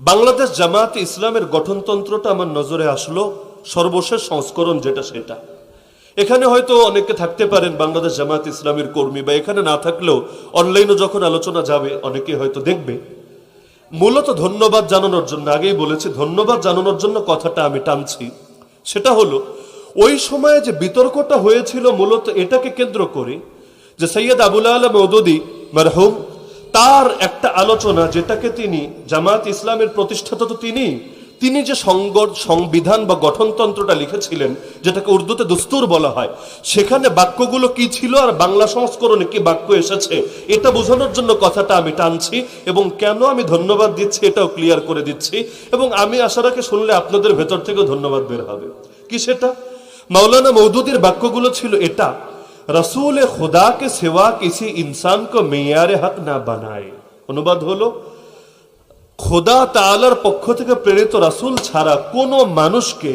বাংলাদেশ জামায়াতে ইসলামের গঠনতন্ত্রটা আমার নজরে আসলো সর্বশেষ সংস্করণ যেটা সেটা। এখানে হয়তো অনেকে থাকতে পারেন বাংলাদেশ জামায়াত ইসলামের কর্মী বা এখানে না থাকলেও অনলাইনে যখন আলোচনা যাবে অনেকে হয়তো দেখবে। মূলত ধন্যবাদ জানানোর জন্য, আগেই বলেছি, ধন্যবাদ জানানোর জন্য কথাটা আমি টানছি। সেটা হলো, ওই সময়ে যে বিতর্কটা হয়েছিল মূলত এটাকে কেন্দ্র করে যে সৈয়দ আবুল আলম মৌদুদি মারহুম তার একটা আলোচনা যেটাকে তিনি জামায়াত ইসলামের প্রতিষ্ঠাতা তো তিনি তিনি যে সংগ- সংবিধান বা গঠনতন্ত্রটা লিখেছিলেন, যেটাকে উর্দুতে দস্তুর বলা হয়, সেখানে বাক্যগুলো কি ছিল আর বাংলা সংস্করণে কি বাক্য এসেছে, এটা বোঝানোর জন্য কথাটা আমি টানছি এবং কেন আমি ধন্যবাদ দিচ্ছি এটাও ক্লিয়ার করে দিচ্ছি এবং আমি আশা রাখি শুনলে আপনাদের ভেতর থেকেও ধন্যবাদ বের হবে। কি সেটা? মাওলানা মৌদুদির বাক্যগুলো ছিল এটা রসুল খুদা কে সেবা কিছু ইনসান কো মেয়ার হক না বানায় অনুবাদ হলো খোদা তালার পক্ষ থেকে প্রেরিত রাসুল ছাড়া কোন মানুষকে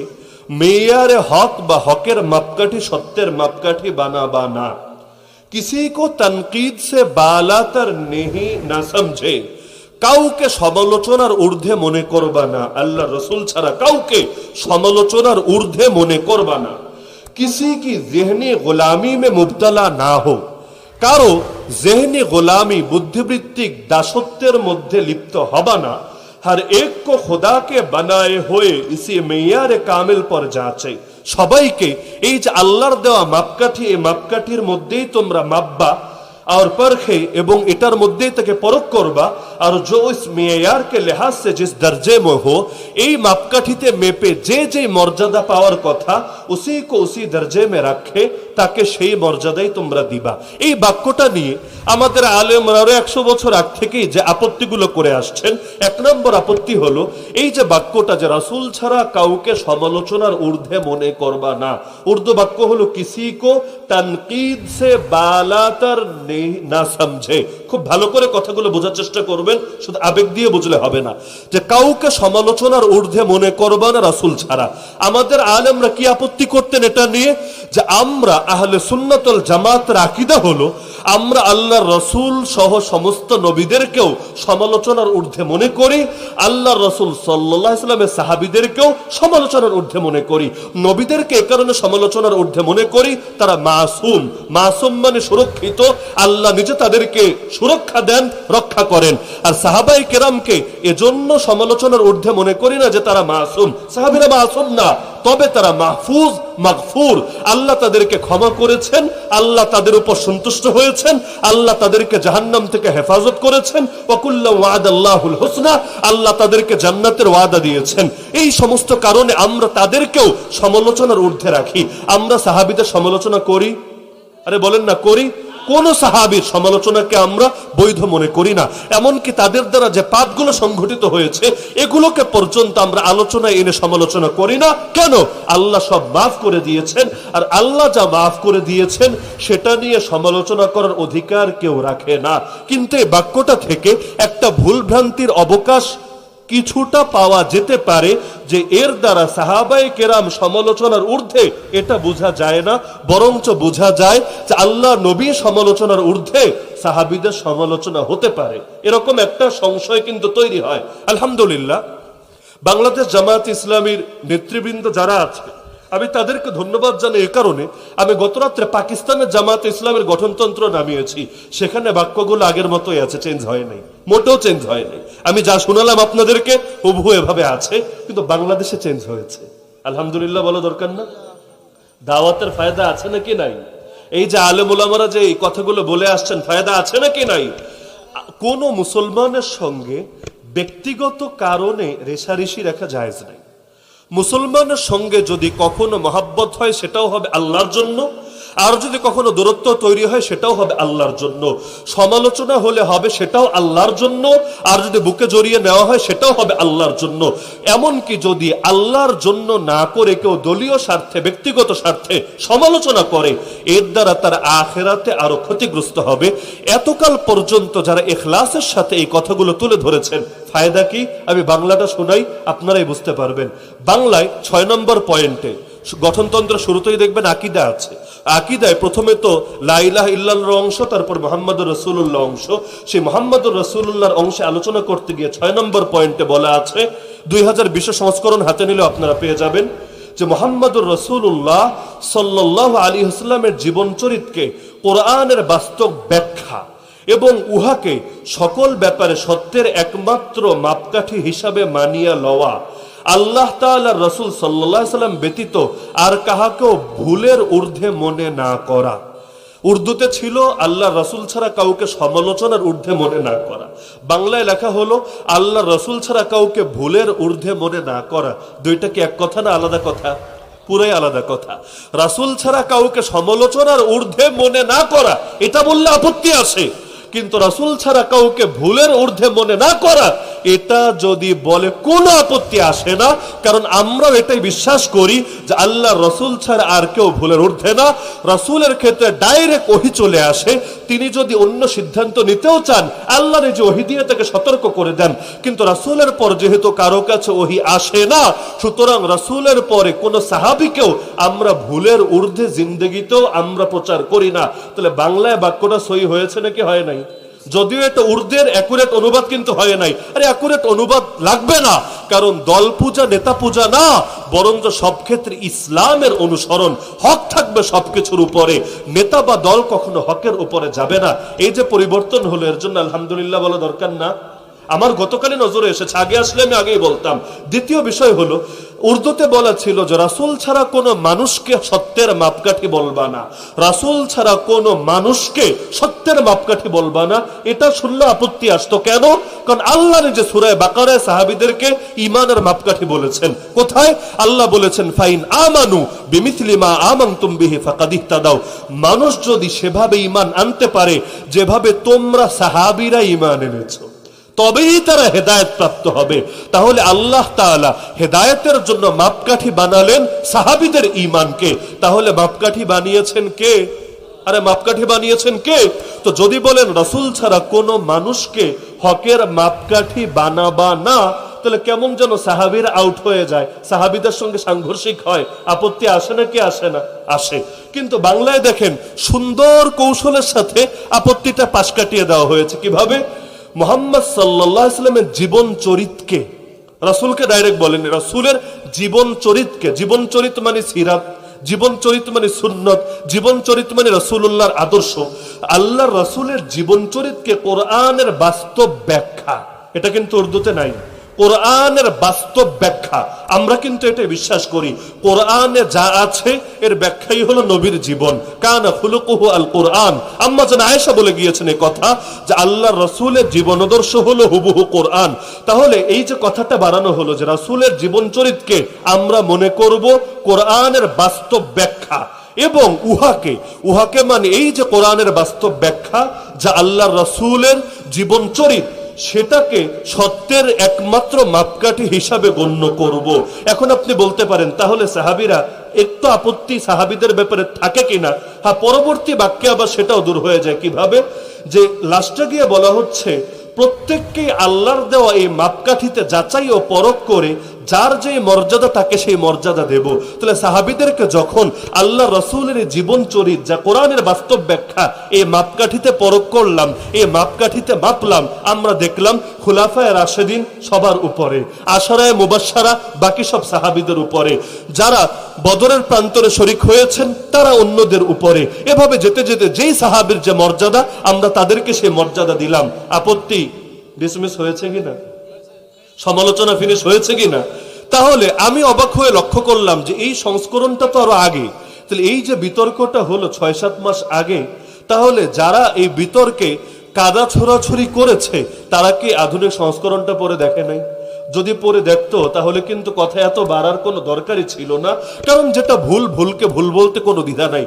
মেয়ারে হক বা হকের মাপকাঠি সত্যের মাপকাঠি বানাবা না কিছু কো তনকিদ সে বালাতার নেহি না সমঝে কাউকে সমালোচনার ঊর্ধ্বে মনে করবা না আল্লাহ রসুল ছাড়া কাউকে সমালোচনার ঊর্ধ্বে মনে করবা না किसी की जहनी गुलामी में मुबतला ना हो কারো জেহনি গোলামি বুদ্ধিবৃত্তিক দাসত্বের মধ্যে লিপ্ত হবা না হর এক কো খোদাকে বানায়ে হয়ে ইসি মেয়ারে কামিল পর যাচ্ছে সবাইকে এই যে আল্লাহর দেওয়া মাপকাঠি এই মাপকাঠির মধ্যেই তোমরা মাপবা और परखे एवं इटर मुद्दे तक परख करबा और जो इस मेयार के लिहाज से जिस दर्जे में हो यही मापकाठी मेपे जे जे मर्यादा पावर कथा उसी को उसी दर्जे में रखे তাকে সেই মর্যাদাই তোমরা দিবা। এই বাক্যটা নিয়ে আমাদের আলেমরা আরও একশো বছর আগ থেকেই যে আপত্তিগুলো করে আসছেন, এক নম্বর আপত্তি হলো, এই যে বাক্যটা যে রাসূল ছাড়া কাউকে সমালোচনার ঊর্ধ্বে মনে করবা না। উর্দু বাক্য হলো কিসি কো তনকিদ সে বালাতার না সমঝে। খুব ভালো করে কথাগুলো বোঝার চেষ্টা করবেন, শুধু আবেগ দিয়ে বুঝলে হবে না। যে কাউকে সমালোচনার ঊর্ধ্বে মনে করবা না রাসুল ছাড়া। আমাদের আলেমরা কি আপত্তি করতেন এটা নিয়ে? যে আমরা আহলে সুন্নাতুল জামাতের আকীদা হলো, আমরা আল্লাহর রসুল সহ সমস্ত নবীদেরকেও সমালোচনার ঊর্ধ্বে মনে করি, আল্লাহ রসুল সাল্লাহ সাহাবিদেরকেও সমালোচনার ঊর্ধ্বে মনে করি। নবীদেরকে এ কারণে সমালোচনার ঊর্ধ্বে মনে করি, তারা মাসুম। মাসুম মানে সুরক্ষিত। আল্লাহ নিজে তাদেরকে সুরক্ষা দেন রক্ষা করেন। আর সাহাবাই কেরামকে এজন্য সমালোচনার ঊর্ধ্বে মনে করি না যে তারা মাসুম। সাহাবিরা মাসুম না, তবে তারা মাহফুজ, মাগফুর। আল্লাহ তাদেরকে ক্ষমা করেছেন, আল্লাহ তাদের উপর সন্তুষ্ট হয়েছেন, আল্লাহ তাদেরকে জাহান্নাম থেকে হেফাজত করেছেন। ওয়াকুল্লা ওয়াদ আল্লাহুল হোসনা, আল্লাহ তাদেরকে জান্নাতের ওয়াদা দিয়েছেন। এই সমস্ত কারণে আমরা তাদেরকেও সমালোচনার ঊর্ধ্বে রাখি। আমরা সাহাবিদের সমালোচনা করি। আরে বলেন না, করি। কোন সাহাবির সমালোচনাকে আমরা বৈধ মনে করি না। এমনকি তাদের দ্বারা যে পাপগুলো সংঘটিত হয়েছে, এগুলোকে পর্যন্ত আমরা আলোচনায় এনে সমালোচনা করি না। কেন? আল্লাহ সব মাফ করে দিয়েছেন, আর আল্লাহ যা মাফ করে দিয়েছেন, সেটা নিয়ে সমালোচনা করার অধিকার কেউ রাখে না। কিন্তু এই বাক্যটা থেকে একটা ভুল ভ্রান্তির অবকাশ কিছুটা পাওয়া যেতে পারে যে এর দ্বারা সাহাবাই কেরাম সমালোচনার ঊর্ধ্বে এটা বোঝা যায় না, বরঞ্চ বোঝা যায় যে আল্লাহ নবী সমালোচনার ঊর্ধ্বে সাহাবিদের সমালোচনা হতে পারে। এরকম একটা সংশয় কিন্তু তৈরি হয়। আলহামদুলিল্লাহ, বাংলাদেশ জামায়াত ইসলামীর নেতৃবৃন্দ যারা আছে, আমি তাদেরকে ধন্যবাদ জানাই এ কারণে আমি গতরাত্রে পাকিস্তানের জামাত ইসলামের গঠনতন্ত্র নামিয়েছি। সেখানে বাক্যগুলো আগের মতোই আছে চেঞ্জ হয় নাই। মোটেও চেঞ্জ হয়নি। আমি যা শোনালাম আপনাদেরকে, হুবহু এভাবে আছে, কিন্তু বাংলাদেশে চেঞ্জ হয়েছে। আলহামদুলিল্লাহ বলা দরকার না। দাওয়াতের ফায়দা আছে নাকি নাই? এই যে আলেম ওলামারা যে এই কথাগুলো বলে আসছেন, ফায়দা আছে নাকি নাই? কোন মুসলমানের সঙ্গে ব্যক্তিগত কারণে রেশারেশি রাখা জায়েজ নাই। মুসলমানের সঙ্গে যদি কখনো মহাব্বত হয়, সেটাও হবে আল্লাহর জন্য। আর যদি কখনো দূরত্ব তৈরি হয়, সেটাও হবে আল্লাহর জন্য। সমালোচনা হলে হবে সেটাও আল্লাহর জন্য, আর যদি বুকে জড়িয়ে নেওয়া হয়, সেটাও হবে আল্লাহর জন্য। এমনকি যদি আল্লাহর জন্য না করে কেউ দলীয় স্বার্থে, ব্যক্তিগত স্বার্থে সমালোচনা করে, এর দ্বারা তার আখেরাতে আরও ক্ষতিগ্রস্ত হবে। এতকাল পর্যন্ত যারা এখলাসের সাথে এই কথাগুলো তুলে ধরেছেন, ফায়দা কি? আমি বাংলাটা শোনাই, আপনারাই বুঝতে পারবেন। বাংলায় ছয় নম্বর পয়েন্টে গঠনতন্ত্র শুরুতেই দেখবেন আকিদা আছে। আকিদায় প্রথমে তো লাইলাহ ইল্লাল্লাহর অংশ, তারপর মোহাম্মদ রসুল্লাহ অংশ। সেই মোহাম্মদ রসুল্লাহর অংশে আলোচনা করতে গিয়ে ছয় নম্বর পয়েন্টে বলা আছে, দুই হাজার বিশ সংস্করণ হাতে নিলে আপনারা পেয়ে যাবেন, যে মোহাম্মদুর রসুল্লাহ সাল্লাহ আলী হাসলামের জীবন চরিতকে কোরআনের বাস্তব ব্যাখ্যা এবং উহাকে সকল ব্যাপারে সত্যের একমাত্র মাপকাঠি হিসাবে মানিয়া লওয়া আল্লাহ তাআলা রসুল সাল্লাহ সাল্লাম ব্যতীত আর কাহাকেও ভুলের ঊর্ধ্বে মনে না করা। উর্দুতে ছিল আল্লাহ রসুল ছাড়া কাউকে সমালোচনার ঊর্ধ্বে মনে না করা। বাংলায় লেখা হলো, আল্লাহ রসুল ছাড়া কাউকে ভুলের ঊর্ধ্বে মনে না করা। দুইটা কি এক কথা না আলাদা কথা? পুরাই আলাদা কথা। রাসুল ছাড়া কাউকে সমালোচনার ঊর্ধ্বে মনে না করা, এটা বললে আপত্তি আসে কিন্তু রাসুল ছাড়া কাউকে ভুলের ঊর্ধ্বে মনে না করা এটা যদি বলে কোনো আপত্তি আসে না, কারণ আমরাও এটাই বিশ্বাস করি যে আল্লাহ রসুল ছাড়া আর কেউ ভুলের ঊর্ধ্বে না। রাসুলের ক্ষেত্রে ডাইরেক্ট ওহি চলে আসে। তিনি যদি অন্য সিদ্ধান্ত নিতেও চান, আল্লাহ নিজে ওহি দিয়ে তাকে সতর্ক করে দেন। কিন্তু রাসুলের পর যেহেতু কারও কাছে ওহি আসে না, সুতরাং রাসুলের পরে কোনো সাহাবিকেও আমরা ভুলের ঊর্ধ্বে, জিন্দগিতেও আমরা প্রচার করি না। তাহলে বাংলায় বাক্যটা সই হয়েছে নাকি হয় নাই? যদিও এটা উর্দের অ্যাকুরেট অনুবাদ কিন্তু হয় নাই। আরে অ্যাকুরেট অনুবাদ লাগবে না, কারণ দল পূজা নেতা পূজা না বরং সব ক্ষেত্রে ইসলামের অনুসরণ, হক থাকবে সবকিছুর উপরে। নেতা বা দল কখনো হকের উপরে যাবে না। এই যে পরিবর্তন হলো, এর জন্য আলহামদুলিল্লাহ বলা দরকার না। আমার গতকালে নজরে এসেছে, আগে আসলে আমি আগেই বলতাম। দ্বিতীয় বিষয় হলো, উর্দুতে বলা ছিল যে রাসুল ছাড়া কোনো মানুষকে সত্যের মাপকাঠি বলবা না। রাসুল ছাড়া কোনো মানুষকে সত্যের মাপকাঠি বলবা না। এটা শুনলে আপত্তি আসতো কেন? কারণ আল্লাহ নিজে সুরায় বাকারায় সাহাবিদেরকে ইমানের মাপকাঠি বলেছেন। কোথায়? আল্লাহ বলেছেন, ফাইন আমানু বিমিথলি মা আমাং তুমবিহি ফাকাদিহতা দাও মানুষ যদি সেভাবে ইমান আনতে পারে, যেভাবে তোমরা সাহাবিরা ইমান এনেছো। তবেই তারা হেদায়েত প্রাপ্ত হবে। তাহলে আল্লাহ তাআলা হেদায়েতের জন্য মাপকাঠি বানালেন সাহাবিদের ঈমানকে। তাহলে মাপকাঠি বানিয়েছেন কে? আরে, মাপকাঠি বানিয়েছেন কে? তো যদি বলেন, রাসূল ছাড়া কোনো মানুষকে হকের মাপকাঠি বানাবা না, তাহলে কেমন যেন সাহাবির আউট হয়ে যায়। সাহাবিদের সঙ্গে সাংঘর্ষিক হয়। আপত্তি আসে না কি আসে না? আসে। কিন্তু বাংলায় দেখেন, সুন্দর কৌশলের সাথে আপত্তিটা পাশ কাটিয়ে দেওয়া হয়েছে। কীভাবে? মোহাম্মদ সাল্লাহ ইসলামের জীবন চরিতকে রাসুলকে ডাইরেক্ট বলেন রাসুলের জীবন চরিতকে জীবন চরিত মানে সিরাত, জীবন চরিত মানে সুন্নত, জীবন চরিত মানে রসুল্লাহর আদর্শ। আল্লাহ রসুলের জীবন চরিতকে কোরআনের বাস্তব ব্যাখ্যা, এটা কিন্তু উর্দুতে নাই। কোরআনের বাস্তব ব্যাখ্যা। আমরা কিন্তু এটা বিশ্বাস করি, কোরআনে যা আছে, এর ব্যাখ্যাই হলো নবীর জীবন। কানা খুলুকুহু আল কোরআন। আম্মা যেন আয়েশা বলে গিয়েছেন এই কথা, যে আল্লাহ রসুলের জীবনাদর্শ হলো হুবহু কোরআন। তাহলে এই যে কথাটা বাড়ানো হলো, যে রাসূলের জীবন চরিতকে আমরা মনে করব কোরআনের বাস্তব ব্যাখ্যা। এবং উহাকে উহাকে মানে এই যে কোরআনের বাস্তব ব্যাখ্যা, যা আল্লাহ রসুলের জীবন চরিত সেটাকে সত্যের একমাত্র মাপকাঠি হিসাবে গণ্য করব। এখন আপনি বলতে পারেন, তাহলে সাহাবিরা একটু আপত্তি সাহাবিদের ব্যাপারে থাকে কিনা? হ্যাঁ পরবর্তী বাক্যে আবার সেটাও দূর হয়ে যায়। কীভাবে? যে লাস্টে গিয়ে বলা হচ্ছে প্রত্যেককেই আল্লাহর দেওয়া এই মাপকাঠিতে যাচাই ও পরখ করে যার যে মর্যাদা তাকে সেই মর্যাদা দেব। তাহলে সাহাবিদেরকে যখন আল্লাহ রসুলের জীবন চরিত যা কোরআনের বাস্তব ব্যাখ্যা এই মাপকাঠিতে পরখ করলাম, এই মাপকাঠিতে মাপলাম, আমরা দেখলাম খুলাফায় রাশেদিন সবার উপরে, আশারায় মুবাসারা বাকি সব সাহাবিদের উপরে। যারা বদরের প্রান্তরে শরিক হয়েছেন, তারা অন্যদের উপরে। এভাবে যেতে যেতে যেই সাহাবির যে মর্যাদা, আমরা তাদেরকে সেই মর্যাদা দিলাম। আপত্তি ডিসমিস হয়েছে কিনা? সমালোচনা ফিনিশ হয়েছে কিনা? তাহলে আমি অবাক হয়ে লক্ষ্য করলাম যে এই সংস্করণটা তো আরও আগে। তাহলে এই যে বিতর্কটা হলো ছয় সাত মাস আগে, তাহলে যারা এই বিতর্কে কাদা ছোড়াছড়ি করেছে, তারা কি আধুনিক সংস্করণটা পরে দেখে নাই? যদি পরে দেখতো, তাহলে কিন্তু কথা এত বাড়ার কোনো দরকারই ছিল না। কারণ যেটা ভুল, ভুলকে ভুল বলতে কোনো দ্বিধা নাই।